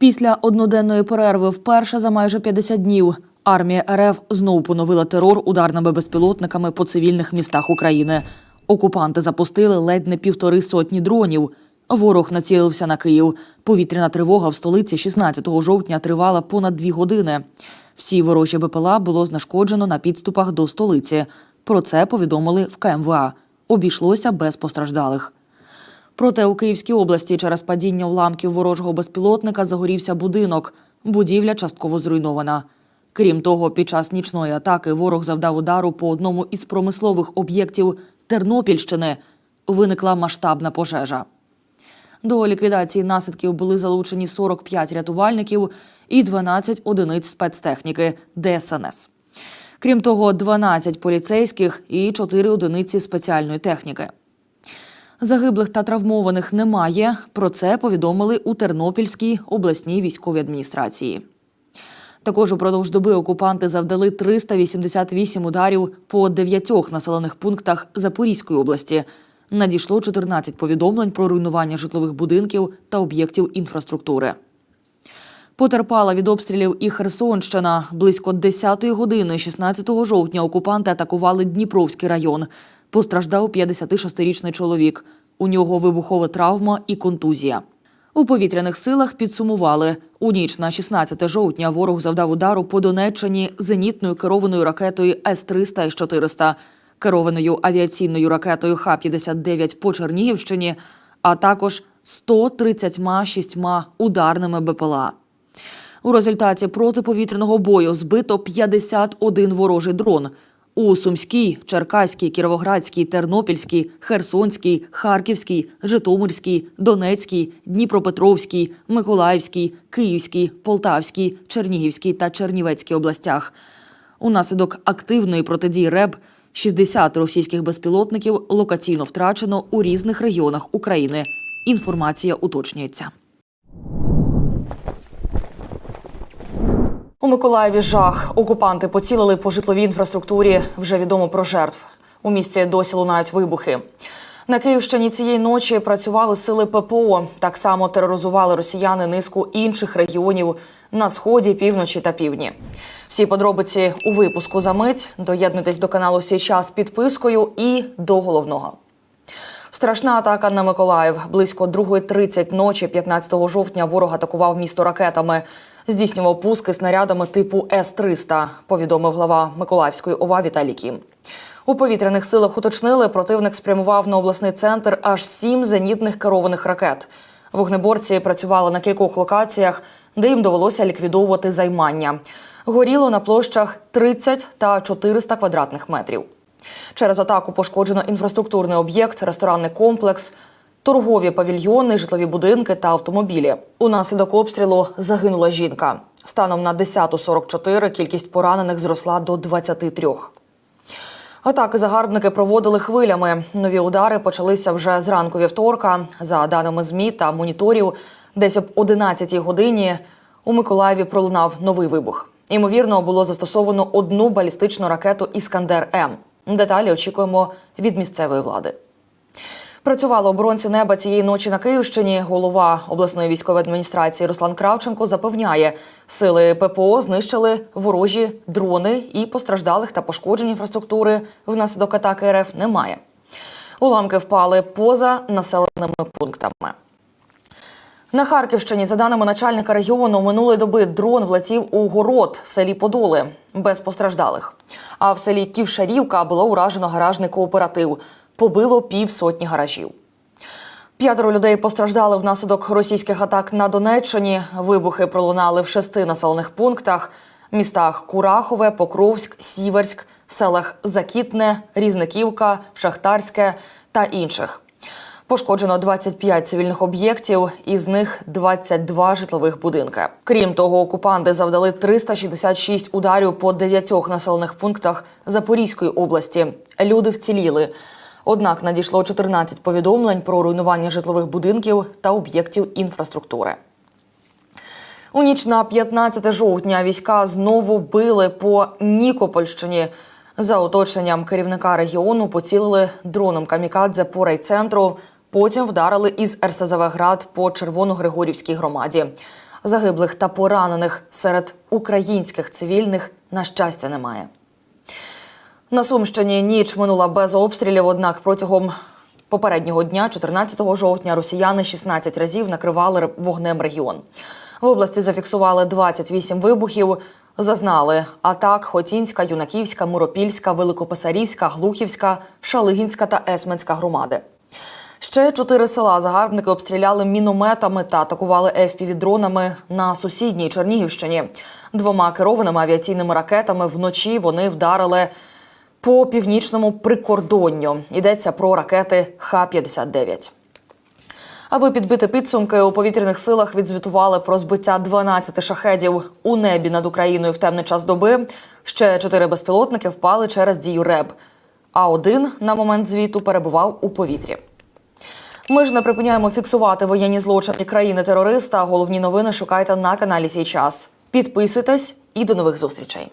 Після одноденної перерви вперше за майже 50 днів армія РФ знову поновила терор ударними безпілотниками по цивільних містах України. Окупанти запустили ледь не півтори сотні дронів. Ворог націлився на Київ. Повітряна тривога в столиці 16 жовтня тривала понад дві години. Всі ворожі БПЛА було знешкоджено на підступах до столиці. Про це повідомили в КМВА. Обійшлося без постраждалих. Проте у Київській області через падіння уламків ворожого безпілотника загорівся будинок. Будівля частково зруйнована. Крім того, під час нічної атаки ворог завдав удару по одному із промислових об'єктів Тернопільщини. Виникла масштабна пожежа. До ліквідації наслідків були залучені 45 рятувальників і 12 одиниць спецтехніки ДСНС. Крім того, 12 поліцейських і 4 одиниці спеціальної техніки. Загиблих та травмованих немає. Про це повідомили у Тернопільській обласній військовій адміністрації. Також упродовж доби окупанти завдали 388 ударів по дев'ятьох населених пунктах Запорізької області. Надійшло 14 повідомлень про руйнування житлових будинків та об'єктів інфраструктури. Потерпала від обстрілів і Херсонщина. Близько 10-ї години, 16 жовтня, окупанти атакували Дніпровський район. Постраждав 56-річний чоловік. У нього вибухова травма і контузія. У повітряних силах підсумували у ніч на 16 жовтня. Ворог завдав удару по Донеччині зенітною керованою ракетою С-300 і 400 керованою авіаційною ракетою Х-59 по Чернігівщині, а також 136 ударними БПЛА. У результаті протиповітряного бою збито 51 ворожий дрон. У Сумській, Черкаській, Кіровоградській, Тернопільській, Херсонській, Харківській, Житомирській, Донецькій, Дніпропетровській, Миколаївській, Київській, Полтавській, Чернігівській та Чернівецькій областях. Унаслідок активної протидії РЕБ 60 російських безпілотників локаційно втрачено у різних регіонах України. Інформація уточнюється. У Миколаєві жах. Окупанти поцілили по житловій інфраструктурі. Вже відомо про жертв. У місті досі лунають вибухи. На Київщині цієї ночі працювали сили ППО. Так само тероризували росіяни низку інших регіонів на сході, півночі та півдні. Всі подробиці у випуску за мить. Доєднуйтесь до каналу «Сій час» підпискою і до головного. Страшна атака на Миколаїв. Близько 2.30 ночі, 15 жовтня, ворог атакував місто ракетами. Здійснював пуски снарядами типу С-300, повідомив глава Миколаївської ОВА Віталій Кім. У повітряних силах уточнили, противник спрямував на обласний центр аж сім зенітних керованих ракет. Вогнеборці працювали на кількох локаціях, де їм довелося ліквідовувати займання. Горіло на площах 30 та 400 квадратних метрів. Через атаку пошкоджено інфраструктурний об'єкт, ресторанний комплекс, торгові павільйони, житлові будинки та автомобілі. Унаслідок обстрілу загинула жінка. Станом на 10.44 кількість поранених зросла до 23. Атаки загарбники проводили хвилями. Нові удари почалися вже зранку вівторка. За даними змі та моніторів, десь об 11 годині у Миколаєві пролунав новий вибух. Ймовірно, було застосовано одну балістичну ракету Іскандер М. Деталі очікуємо від місцевої влади. Працювали оборонці неба цієї ночі на Київщині. Голова обласної військової адміністрації Руслан Кравченко запевняє, сили ППО знищили ворожі дрони і постраждалих та пошкоджень інфраструктури внаслідок атаки РФ немає. Уламки впали поза населеними пунктами. На Харківщині, за даними начальника регіону, минулої доби дрон влетів у город в селі Подоли без постраждалих. А в селі Ківшарівка було уражено гаражний кооператив. Побило півсотні гаражів. П'ятеро людей постраждали внаслідок російських атак на Донеччині. Вибухи пролунали в шести населених пунктах: містах Курахове, Покровськ, Сіверськ, селах Закітне, Різниківка, Шахтарське та інших. Пошкоджено 25 цивільних об'єктів, із них 22 житлових будинки. Крім того, окупанти завдали 366 ударів по дев'ятьох населених пунктах Запорізької області. Люди вціліли. Однак надійшло 14 повідомлень про руйнування житлових будинків та об'єктів інфраструктури. У ніч на 15 жовтня війська знову били по Нікопольщині. За оточенням керівника регіону поцілили дроном камікадзе по райцентру. Потім вдарили із РСЗВ «Град» по Червоногригорівській громаді. Загиблих та поранених серед українських цивільних на щастя немає. На Сумщині ніч минула без обстрілів, однак протягом попереднього дня, 14 жовтня, росіяни 16 разів накривали вогнем регіон. В області зафіксували 28 вибухів. Зазнали атак Хотінська, Юнаківська, Миропільська, Великописарівська, Глухівська, Шалигінська та Есменська громади. Ще чотири села загарбники обстріляли мінометами та атакували FPV-дронами на сусідній Чернігівщині. Двома керованими авіаційними ракетами вночі вони вдарили по північному прикордонню. Йдеться про ракети Х-59. Аби підбити підсумки, у повітряних силах відзвітували про збиття 12 шахедів у небі над Україною в темний час доби. Ще чотири безпілотники впали через дію РЕБ, а один на момент звіту перебував у повітрі. Ми ж не припиняємо фіксувати воєнні злочини країни-терориста. Головні новини шукайте на каналі Сій час. Підписуйтесь і до нових зустрічей.